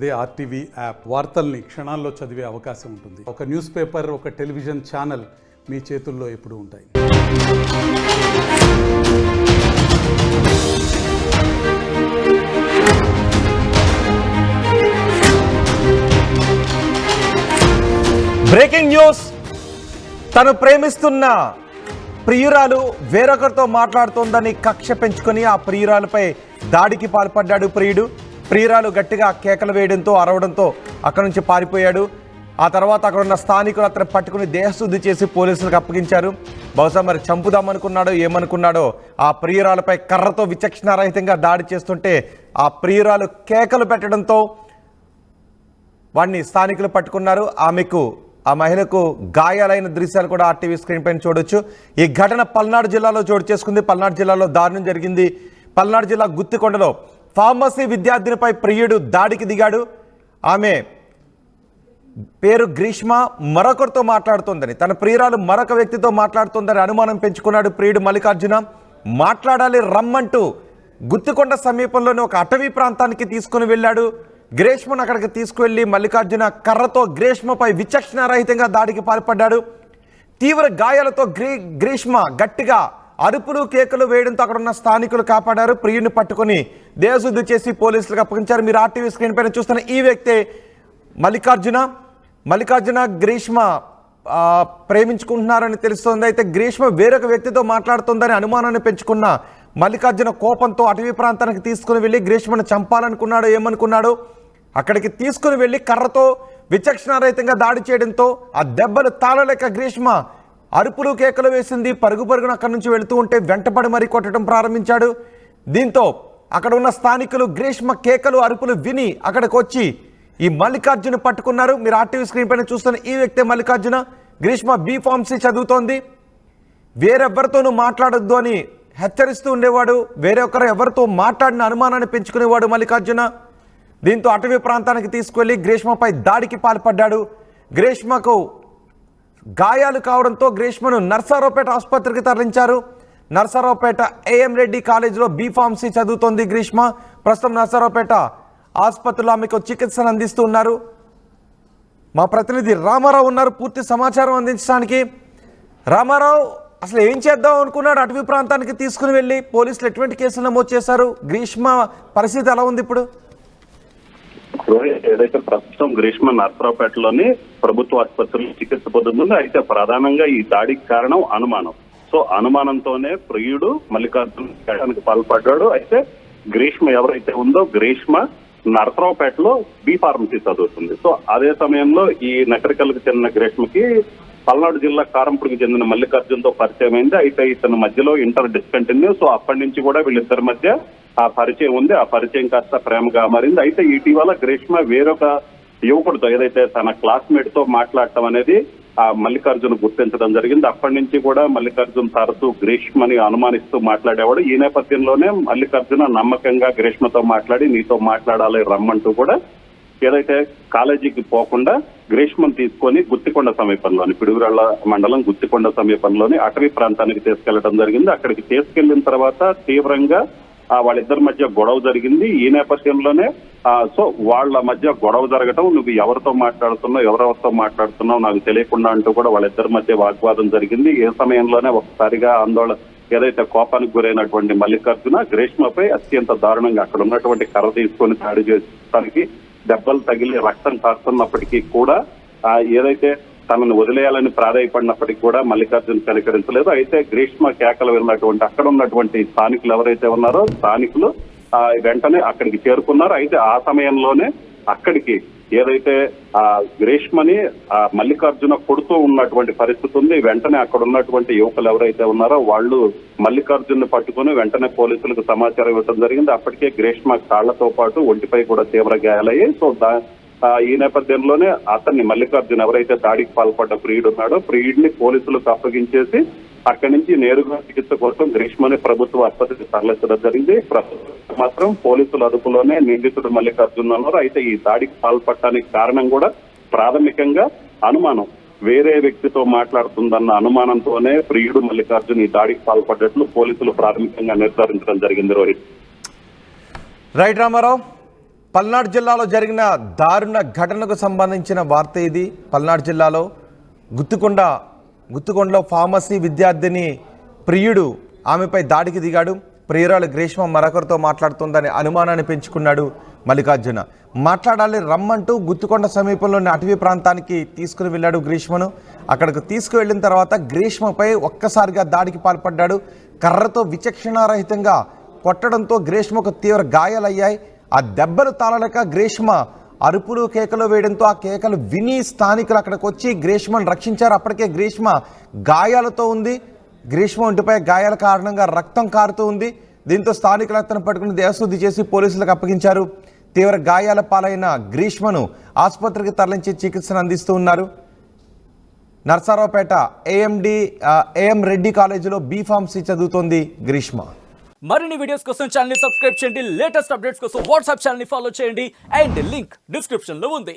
అదే RTV app వార్తల్ని క్షణాల్లో చదివే అవకాశం ఉంటుంది. ఒక న్యూస్ పేపర్ ఒక టెలివిజన్ ఛానల్ మీ చేతుల్లో ఎప్పుడు ఉంటాయి. Breaking news. తను ప్రేమిస్తున్న ప్రియురాలు వేరొకరితో మాట్లాడుతోందని కక్ష పెంచుకొని ఆ ప్రియురాలపై దాడికి పాల్పడ్డాడు ప్రియుడు. ప్రియురాలు గట్టిగా కేకలు వేయడంతో అరవడంతో అక్కడి నుంచి పారిపోయాడు. ఆ తర్వాత అక్కడ ఉన్న స్థానికులు అతను పట్టుకుని దేహశుద్ధి చేసి పోలీసులకు అప్పగించారు. బహుశా మరి చంపుదామనుకున్నాడో ఏమనుకున్నాడో ఆ ప్రియురాలపై కర్రతో విచక్షణారహితంగా దాడి చేస్తుంటే ఆ ప్రియురాలు కేకలు పెట్టడంతో వాడిని స్థానికులు పట్టుకున్నారు. ఆమెకు ఆ మహిళకు గాయాలైన దృశ్యాలు కూడా ఆర్టీవీ స్క్రీన్ పైన చూడొచ్చు. ఈ ఘటన పల్నాడు జిల్లాలో చోటు చేసుకుంది. పల్నాడు జిల్లాలో దారుణం జరిగింది. పల్నాడు జిల్లా గుత్తికొండలో ఫార్మసీ విద్యార్థినిపై ప్రియుడు దాడికి దిగాడు. ఆమె పేరు గ్రీష్మ మరొకరితో మాట్లాడుతోందని తన ప్రియురాలు మరొక వ్యక్తితో మాట్లాడుతోందని అనుమానం పెంచుకున్నాడు ప్రియుడు మల్లికార్జున. మాట్లాడాలి రమ్మంటూ గుత్తికొండ సమీపంలోని ఒక అటవీ ప్రాంతానికి తీసుకుని వెళ్ళాడు. గ్రీష్మను అక్కడికి తీసుకువెళ్ళి మల్లికార్జున కర్రతో గ్రీష్మపై విచక్షణారహితంగా దాడికి పాల్పడ్డాడు. తీవ్ర గాయాలతో గ్రీ గ్రీష్మ గట్టిగా అరుపులు కేకలు వేయడంతో అక్కడ ఉన్న స్థానికులు కాపాడారు. ప్రియుని పట్టుకుని దేశశుద్ధి చేసి పోలీసులకు అప్పగించారు. మీరు ఆర్టీవీ స్క్రీన్ పైన చూస్తున్న ఈ వ్యక్తే మల్లికార్జున. మల్లికార్జున గ్రీష్మ ప్రేమించుకుంటున్నారని తెలుస్తోంది. అయితే గ్రీష్మ వేరొక వ్యక్తితో మాట్లాడుతుందని అనుమానాన్ని పెంచుకున్న మల్లికార్జున కోపంతో అటవీ ప్రాంతానికి తీసుకుని వెళ్ళి గ్రీష్మను చంపాలనుకున్నాడు ఏమనుకున్నాడు అక్కడికి తీసుకుని వెళ్ళి కర్రతో విచక్షణారహితంగా దాడి చేయడంతో ఆ దెబ్బలు తాళలేక గ్రీష్మ అరుపులు కేకలు వేసింది పరుగు పరుగున అక్కడి నుంచి వెళుతూ ఉంటే వెంటపడి మరీ కొట్టడం ప్రారంభించాడు. దీంతో అక్కడ ఉన్న స్థానికులు గ్రీష్మ కేకలు అరుపులు విని అక్కడికి వచ్చి ఈ మల్లికార్జున పట్టుకున్నారు. మీరు ఆర్టీవీ స్క్రీన్ పైన చూస్తున్న ఈ వ్యక్తి మల్లికార్జున. గ్రీష్మ బీ ఫార్మసీ చదువుతోంది. వేరెవ్వరితోనూ మాట్లాడొద్దు అని హెచ్చరిస్తూ ఉండేవాడు. వేరే ఒకరు ఎవరితో మాట్లాడిన అనుమానాన్ని పెంచుకునేవాడు మల్లికార్జున. దీంతో అటవీ ప్రాంతానికి తీసుకువెళ్ళి గ్రీష్మపై దాడికి పాల్పడ్డాడు. గ్రీష్మకు గాయాలు కావడంతో గ్రీష్మను నర్సారావుపేట ఆసుపత్రికి తరలించారు. నర్సారావుపేట ఏఎం రెడ్డి కాలేజీలో బీఫార్మసీ చదువుతోంది గ్రీష్మ. ప్రస్తుతం నర్సారావుపేట ఆసుపత్రిలో ఆమెకు చికిత్సను అందిస్తూ ఉన్నారు. మా ప్రతినిధి రామారావు ఉన్నారు. పూర్తి సమాచారం అందించడానికి. రామారావు అసలు ఏం చేద్దాం అనుకున్నాడు? అటవీ ప్రాంతానికి తీసుకుని వెళ్ళి పోలీసులు ఎటువంటి కేసులు నమోదు చేశారు? గ్రీష్మ పరిస్థితి ఎలా ఉంది ఇప్పుడు? రోహిత్ ఏదైతే ప్రస్తుతం గ్రీష్మ నర్సరావుపేటలోని ప్రభుత్వ ఆసుపత్రిలో చికిత్స పొందుతుందో అయితే ప్రధానంగా ఈ దాడికి కారణం అనుమానం. సో అనుమానంతోనే ప్రియుడు మల్లికార్జున చేయడానికి పాల్పడ్డాడు. అయితే గ్రీష్మ ఎవరైతే ఉందో గ్రీష్మ నర్సరావుపేటలో బి ఫార్మసీ చదువుతుంది. సో అదే సమయంలో ఈ నకరికలకు చెందిన గ్రీష్మకి పల్నాడు జిల్లా కారంపూడికి చెందిన మల్లికార్జున్తో పరిచయం అయింది అయితే ఇతని మధ్యలో ఇంటర్ డిస్కంటిన్యూ. సో అప్పటి నుంచి కూడా వీళ్ళిద్దరి మధ్య ఆ పరిచయం ఉంది. ఆ పరిచయం కాస్త ప్రేమగా మారింది. అయితే ఇటీవల గ్రీష్మ వేరొక యువకుడితో ఏదైతే తన క్లాస్మేట్తో మాట్లాడటం అనేది ఆ మల్లికార్జున్ గుర్తించడం జరిగింది. అప్పటి నుంచి కూడా మల్లికార్జున్ తరచూ గ్రీష్మని అనుమానిస్తూ మాట్లాడేవాడు. ఈ నేపథ్యంలోనే మల్లికార్జున నమ్మకంగా గ్రీష్మతో మాట్లాడి నీతో మాట్లాడాలి రమ్మంటూ కూడా ఏదైతే కాలేజీకి పోకుండా గ్రీష్మం తీసుకొని గుత్తికొండ సమీపంలోని పిడుగురాళ్ళ మండలం గుత్తికొండ సమీపంలోని అటవీ ప్రాంతానికి తీసుకెళ్ళడం జరిగింది. అక్కడికి తీసుకెళ్ళిన తర్వాత తీవ్రంగా వాళ్ళిద్దరి మధ్య గొడవ జరిగింది ఈ నేపథ్యంలోనే. సో వాళ్ళ మధ్య గొడవ జరగటం నువ్వు ఎవరితో మాట్లాడుతున్నావు ఎవరెవరితో మాట్లాడుతున్నావు నాకు తెలియకుండా అంటూ కూడా వాళ్ళిద్దరి మధ్య వాగ్వాదం జరిగింది. ఏ సమయంలోనే ఒకసారిగా ఆందోళన ఏదైతే కోపానికి గురైనటువంటి మల్లికార్జున గ్రీష్మపై అత్యంత దారుణంగా అక్కడ ఉన్నటువంటి కర్ర తీసుకొని దాడి చేయడానికి దెబ్బలు తగిలి రక్తం కారుతున్నప్పటికీ కూడా ఏదైతే తనను వదిలేయాలని ప్రాధాయపడినప్పటికీ కూడా మల్లికార్జున కనికరించలేదు. అయితే గ్రీష్మ కేకలు విన్నటువంటి అక్కడ ఉన్నటువంటి స్థానికులు ఎవరైతే ఉన్నారో స్థానికులు ఆ వెంటనే అక్కడికి చేరుకున్నారు. అయితే ఆ సమయంలోనే అక్కడికి ఏదైతే ఆ గ్రీష్మని ఆ మల్లికార్జున కొడుతూ ఉన్నటువంటి పరిస్థితి ఉంది. వెంటనే అక్కడ ఉన్నటువంటి యువకులు ఎవరైతే ఉన్నారో వాళ్ళు మల్లికార్జున్ పట్టుకుని వెంటనే పోలీసులకు సమాచారం ఇవ్వడం జరిగింది. అప్పటికే గ్రీష్మ కాళ్ళతో పాటు ఒంటిపై కూడా తీవ్ర గాయాలయ్యాయి. సో దా ఈ నేపథ్యంలోనే అతన్ని మల్లికార్జున్ ఎవరైతే దాడికి పాల్పడ్డ ప్రియుడు ఉన్నాడో ప్రియుడిని పోలీసులకు అప్పగించేసి అక్కడి నుంచి నేరుగా చికిత్స కోసం గ్రీష్మని ప్రభుత్వ ఆసుపత్రికి తరలించడం జరిగింది. ప్రభుత్వం మాత్రం పోలీసుల అదుపులోనే నిందితుడు మల్లికార్జున్ ఉన్నారు. అయితే ఈ దాడికి పాల్పడటానికి కారణం కూడా ప్రాథమికంగా అనుమానం. వేరే వ్యక్తితో మాట్లాడుతుందన్న అనుమానంతోనే ప్రియుడు మల్లికార్జున్ ఈ దాడికి పాల్పడ్డట్లు పోలీసులు ప్రాథమికంగా నిర్ధారించడం జరిగింది రోహిత్. రైట్ రామారావు పల్నాడు జిల్లాలో జరిగిన దారుణ ఘటనకు సంబంధించిన వార్త ఇది. పల్నాడు జిల్లాలో గుత్తుకొండ గుత్తుకొండలో ఫార్మసీ విద్యార్థిని ప్రియుడు ఆమెపై దాడికి దిగాడు. ప్రియురాలు గ్రీష్మ మరొకరితో మాట్లాడుతుందని అనుమానాన్ని పెంచుకున్నాడు మల్లికార్జున. మాట్లాడాలి రమ్మంటూ గుత్తుకొండ సమీపంలోని అటవీ ప్రాంతానికి తీసుకుని వెళ్ళాడు గ్రీష్మను. అక్కడికి తీసుకువెళ్ళిన తర్వాత గ్రీష్మపై ఒక్కసారిగా దాడికి పాల్పడ్డాడు. కర్రతో విచక్షణారహితంగా కొట్టడంతో గ్రీష్మకు తీవ్ర గాయాలయ్యాయి. ఆ దెబ్బలు తాళలేక గ్రీష్మ అరుపులు కేకలు వేయడంతో ఆ కేకలు విని స్థానికులు అక్కడికి వచ్చి గ్రీష్మను రక్షించారు. అప్పటికే గ్రీష్మ గాయాలతో ఉంది. గ్రీష్మ ఒంటిపై గాయాల కారణంగా రక్తం కారుతూ ఉంది. దీంతో స్థానికులు అతను పట్టుకుని దేవశుద్ధి చేసి పోలీసులకు అప్పగించారు. తీవ్ర గాయాల పాలైన గ్రీష్మను ఆసుపత్రికి తరలించి చికిత్సను అందిస్తూ ఉన్నారు. నర్సారావుపేట ఏఎండి ఏఎం రెడ్డి కాలేజీలో బీఫార్మసీ చదువుతోంది గ్రీష్మ. మరిన్ని వీడియోస్ కోసం ఛానల్ని సబ్స్క్రైబ్ చేయండి. లేటెస్ట్ అప్డేట్స్ కోసం వాట్సాప్ ఛానల్ని ఫాలో చేయండి. అండ్ లింక్ డిస్క్రిప్షన్లో ఉంది.